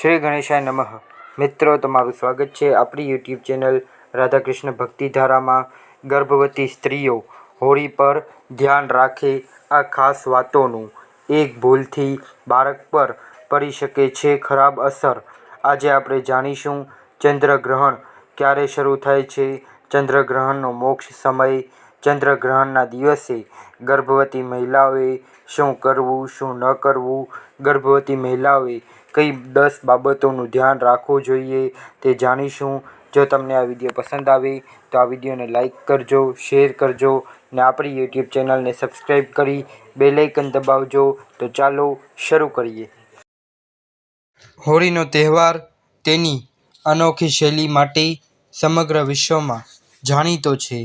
શ્રી ગણેશાય નમઃ. મિત્રો, તમારું સ્વાગત છે આપણી યુટ્યુબ ચેનલ રાધાકૃષ્ણ ભક્તિધારામાં. ગર્ભવતી સ્ત્રીઓ, હોળી પર ધ્યાન રાખે આ ખાસ વાતોનું એક ભૂલથી બાળક પર પડી શકે છે ખરાબ અસર. આજે આપણે જાણીશું ચંદ્રગ્રહણ ક્યારે શરૂ થાય છે. ચંદ્રગ્રહણનો મોક્ષ સમય ચંદ્રગ્રહણના દિવસે ગર્ભવતી મહિલાઓએ શું કરવું, શું ન કરવું? ગર્ભવતી મહિલાઓએ કઈ દસ બાબતોનું ધ્યાન રાખવું જોઈએ તે જાણીશું. જો તમને આ વીડિયો પસંદ આવે તો આ વિડીયોને લાઇક કરજો, શેર કરજો ને આપણી યુટ્યુબ ચેનલને સબસ્ક્રાઈબ કરી બેલ આઇકન દબાવજો. તો ચાલો શરૂ કરીએ. હોળીનો તહેવાર તેની અનોખી શૈલી માટે સમગ્ર વિશ્વમાં જાણીતો છે.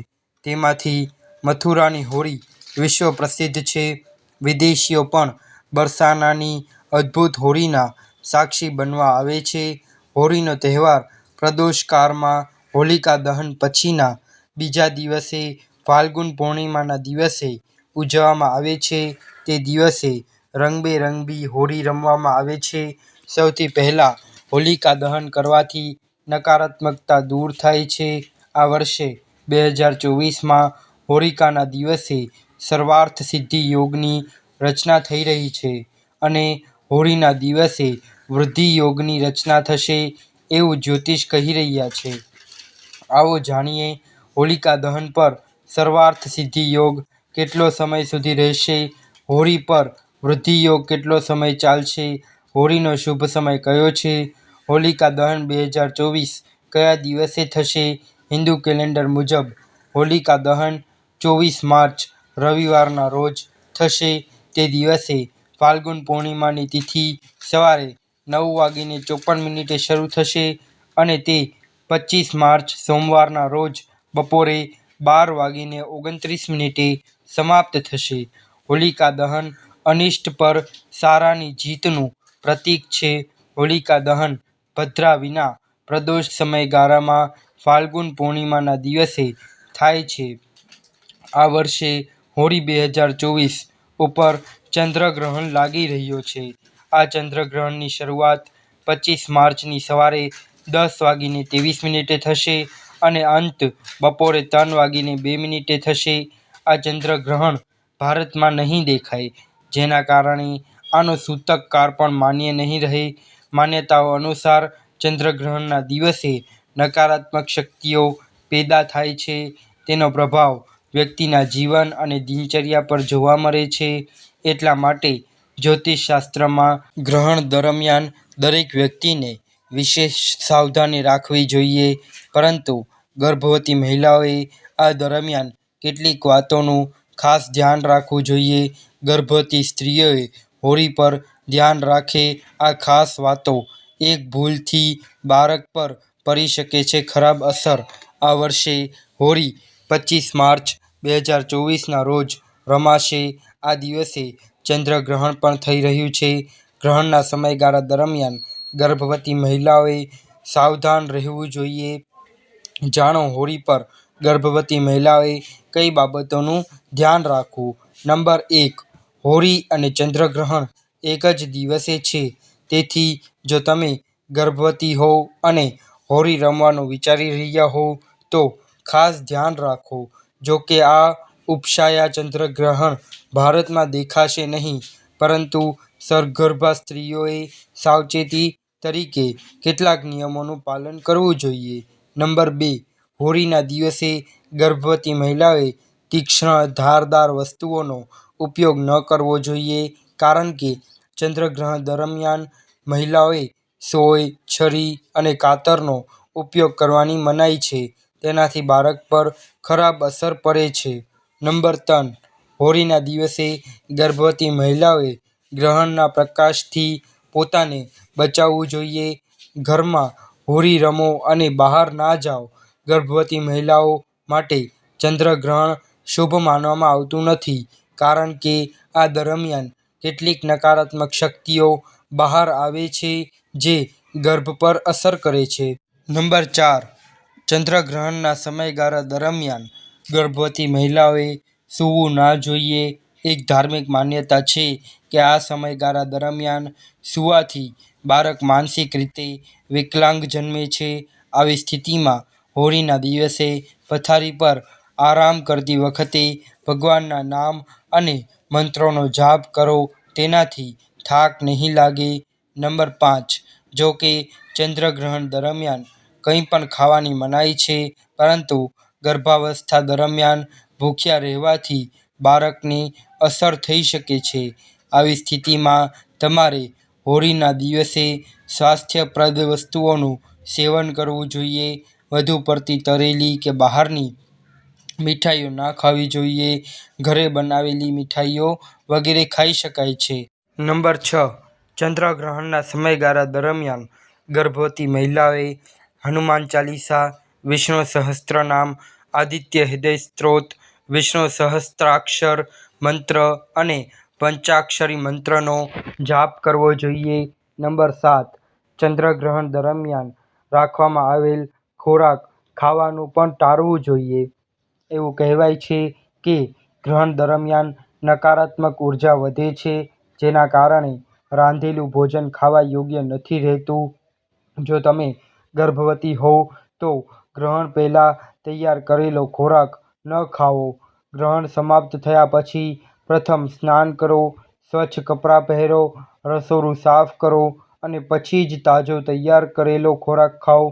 તેમાંથી મથુરાની હોળી વિશ્વ પ્રસિદ્ધ છે. વિદેશીઓ પણ બરસાનાની અદ્ભુત હોળીના સાક્ષી બનવા આવે છે. હોળીનો તહેવાર પ્રદોષકાળમાં હોલિકા દહન પછીના બીજા દિવસે ફાલ્ગુન પૂર્ણિમાના દિવસે ઉજવવામાં આવે છે. તે દિવસે રંગબેરંગી હોળી રમવામાં આવે છે. સૌથી પહેલાં હોલિકા દહન કરવાથી નકારાત્મકતા દૂર થાય છે. આ વર્ષે બે હજાર ચોવીસમાં હોળિકાના દિવસે સર્વાર્થ સિદ્ધિ યોગની રચના થઈ રહી છે અને હોળીના દિવસે વૃદ્ધિ યોગની રચના થશે એવું જ્યોતિષ કહી રહ્યા છે. આવો જાણીએ હોલિકા દહન પર સર્વાર્થ સિદ્ધિ યોગ કેટલો સમય સુધી રહેશે, હોળી પર વૃદ્ધિ યોગ કેટલો સમય ચાલશે, હોળીનો શુભ સમય કયો છે, હોલિકા દહન બે હજાર ચોવીસ કયા દિવસે થશે હિન્દુ કેલેન્ડર મુજબ હોલિકા દહન ચોવીસ માર્ચ રવિવારના રોજ થશે. તે દિવસે ફાલ્ગુન પૂર્ણિમાની તિથિ સવારે નવ વાગીને ચોપન મિનિટે શરૂ થશે અને તે પચીસ માર્ચ સોમવારના રોજ બપોરે બાર વાગીને ઓગણત્રીસ મિનિટે સમાપ્ત થશે. હોલિકા દહન અનિષ્ટ પર સારાની જીતનું પ્રતીક છે. હોલિકા દહન ભદ્રા વિના પ્રદોષ સમયગાળામાં ફાલ્ગુન પૂર્ણિમાના દિવસે થાય છે. આ વર્ષે હોળી બે હજાર ચોવીસ ઉપર ચંદ્રગ્રહણ લાગી રહ્યો છે. આ ચંદ્રગ્રહણની શરૂઆત પચીસ માર્ચની સવારે દસ વાગીને ત્રેવીસ મિનિટે થશે અને અંત બપોરે ત્રણ વાગીને બે મિનિટે થશે. આ ચંદ્રગ્રહણ ભારતમાં નહીં દેખાય, જેના કારણે આનો સૂતક કાર પણ માન્ય નહીં રહે. માન્યતાઓ અનુસાર ચંદ્રગ્રહણના દિવસે નકારાત્મક શક્તિઓ પેદા થાય છે. તેનો પ્રભાવ વ્યક્તિના જીવન અને દિનચર્યા પર જોવા મળે છે. એટલા માટે જ્યોતિષશાસ્ત્રમાં ગ્રહણ દરમિયાન દરેક વ્યક્તિને વિશેષ સાવધાની રાખવી જોઈએ. પરંતુ ગર્ભવતી મહિલાઓએ આ દરમિયાન કેટલીક વાતોનું ખાસ ધ્યાન રાખવું જોઈએ. ગર્ભવતી સ્ત્રીઓએ હોળી પર ધ્યાન રાખે. આ ખાસ વાતો એક ભૂલથી બાળક પર પડી શકે છે. ખરાબ અસર આ વર્ષે હોળી પચીસ માર્ચ બે હજાર ચોવીસના રોજ રમાશે. આ દિવસે ચંદ્રગ્રહણ પણ થઈ રહ્યું છે. ગ્રહણના સમયગાળા દરમિયાન ગર્ભવતી મહિલાઓએ સાવધાન રહેવું જોઈએ. જાણો, હોળી પર ગર્ભવતી મહિલાઓએ કઈ બાબતોનું ધ્યાન રાખવું? નંબર એક, હોળી અને ચંદ્રગ્રહણ એક જ દિવસે છે. તેથી જો તમે ગર્ભવતી હોવ અને હોળી રમવાનું વિચારી રહ્યા હોવ તો ખાસ ધ્યાન રાખો. જો કે આ ઉપસાયા ચંદ્રગ્રહણ ભારતમાં દેખાશે નહીં, પરંતુ સરગર્ભા સ્ત્રીઓએ સાવચેતી તરીકે કેટલાક નિયમોનું પાલન કરવું જોઈએ. નંબર બે, હોળીના દિવસે ગર્ભવતી મહિલાએ તીક્ષ્ણ ધારદાર વસ્તુઓનો ઉપયોગ ન કરવો જોઈએ, કારણ કે ચંદ્રગ્રહણ દરમિયાન મહિલાઓએ સોય, છરી અને કાતરનો ઉપયોગ કરવાની મનાઈ છે. તેનાથી બાળક પર ખરાબ અસર પડે છે. નંબર ત્રણ. હોળીના દિવસે ગર્ભવતી મહિલાઓએ ગ્રહણના પ્રકાશથી પોતાને બચાવવું જોઈએ. ઘરમાં હોળી રમો અને બહાર ના જાઓ. ગર્ભવતી મહિલાઓ માટે ચંદ્રગ્રહણ શુભ માનવામાં આવતું નથી, કારણ કે આ દરમિયાન કેટલીક નકારાત્મક શક્તિઓ બહાર આવે છે, જે ગર્ભ પર અસર કરે છે. નંબર ચાર, ચંદ્રગ્રહણના સમયગાળા દરમિયાન ગર્ભવતી મહિલાઓએ સૂવું ના જોઈએ. એક ધાર્મિક માન્યતા છે કે આ સમયગાળા દરમિયાન સૂવાથી બાળક માનસિક રીતે વિકલાંગ જન્મે છે. આવી સ્થિતિમાં હોળીના દિવસે પથારી પર આરામ કરતી વખતે ભગવાનના નામ અને મંત્રોનો જાપ કરો. તેનાથી થાક નહીં લાગે. નંબર પાંચ, જો કે ચંદ્રગ્રહણ દરમિયાન કંઈ પણ ખાવાની મનાઈ છે, પરંતુ ગર્ભાવસ્થા દરમિયાન ભૂખ્યા રહેવાથી બાળકને અસર થઈ શકે છે. આવી સ્થિતિમાં તમારે હોળીના દિવસે સ્વાસ્થ્યપ્રદ વસ્તુઓનું સેવન કરવું જોઈએ. વધુ પડતી તળેલી કે બહારની મીઠાઈઓ ના ખાવી જોઈએ. ઘરે બનાવેલી મીઠાઈઓ વગેરે ખાઈ શકાય છે. નંબર છ. ચંદ્રગ્રહણના સમયગાળા દરમિયાન ગર્ભવતી મહિલાઓએ હનુમાન ચાલીસા, વિષ્ણુ સહસ્ત્રનામ, આદિત્ય હૃદય સ્ત્રોત, વિષ્ણુ સહસ્ત્રાક્ષર મંત્ર અને પંચાક્ષરી મંત્રનો જાપ કરવો જોઈએ. નંબર સાત. ચંદ્રગ્રહણ દરમિયાન રાખવામાં આવેલ ખોરાક ખાવાનું પણ ટાળવું જોઈએ. એવું કહેવાય છે કે ગ્રહણ દરમિયાન નકારાત્મક ઊર્જા વધે છે જેના કારણે રાંધેલું ભોજન ખાવા યોગ્ય નથી રહેતું. જો તમે ગર્ભવતી હોવ, તો ગ્રહણ પહેલાં તૈયાર કરેલો ખોરાક ન ખાઓ ગ્રહણ સમાપ્ત થયા પછી પ્રથમ સ્નાન કરો, સ્વચ્છ કપડાં પહેરો, રસોડું સાફ કરો અને પછી જ તાજો તૈયાર કરેલો ખોરાક ખાઓ.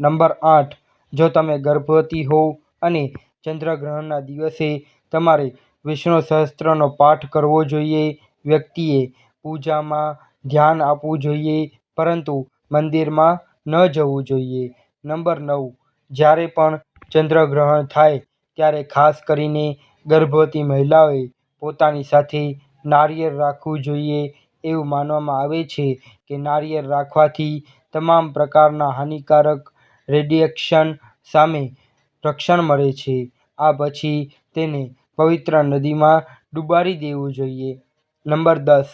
નંબર આઠ, જો તમે ગર્ભવતી હોવ અને ચંદ્રગ્રહણના દિવસે તમારે વિષ્ણુ સહસ્ત્રનો પાઠ કરવો જોઈએ વ્યક્તિએ પૂજામાં ધ્યાન આપવું જોઈએ, પરંતુ મંદિરમાં ન જવું જોઈએ. નંબર નવ. જ્યારે પણ ચંદ્રગ્રહણ થાય, ત્યારે ખાસ કરીને ગર્ભવતી મહિલાઓએ પોતાની સાથે નારિયેળ રાખવું જોઈએ. એવું માનવામાં આવે છે કે નારિયેળ રાખવાથી તમામ પ્રકારના હાનિકારક રેડિયેશન સામે રક્ષણ મળે છે. આ પછી તેને પવિત્ર નદીમાં ડુબાડી દેવું જોઈએ. નંબર દસ.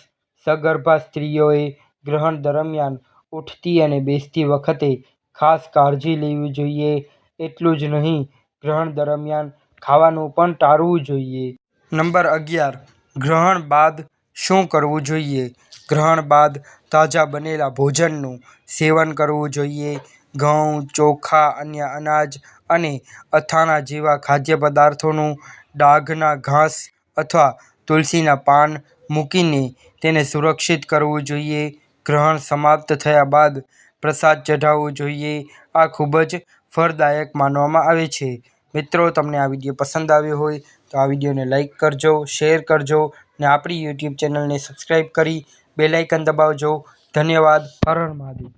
સગર્ભા સ્ત્રીઓએ ગ્રહણ દરમિયાન ઉઠતી અને બેસતી વખતે ખાસ કાળજી લેવી જોઈએ. એટલું જ નહીં, ગ્રહણ દરમિયાન ખાવાનું પણ ટાળવું જોઈએ. નંબર અગિયાર. ગ્રહણ બાદ શું કરવું જોઈએ? ગ્રહણ બાદ તાજા બનેલા ભોજનનું સેવન કરવું જોઈએ. ઘઉં, ચોખા, અન્ય અનાજ અને અથાણાં જેવા ખાદ્ય પદાર્થોનું ડાઘના ઘાસ અથવા તુલસીના પાન મૂકીને તેને સુરક્ષિત કરવું જોઈએ. ગ્રહણ સમાપ્ત થયા બાદ પ્રસાદ ચઢાવવો જોઈએ. આ ખૂબ જ ફળદાયક માનવામાં આવે છે. મિત્રો, તમને આ વીડિયો પસંદ આવ્યો હોય તો આ વિડીયોને લાઇક કરજો, શેર કરજો ને આપણી યુટ્યુબ ચેનલને સબસ્ક્રાઈબ કરી બેલાઇકન દબાવજો. ધન્યવાદ. હર હર મહાદેવ.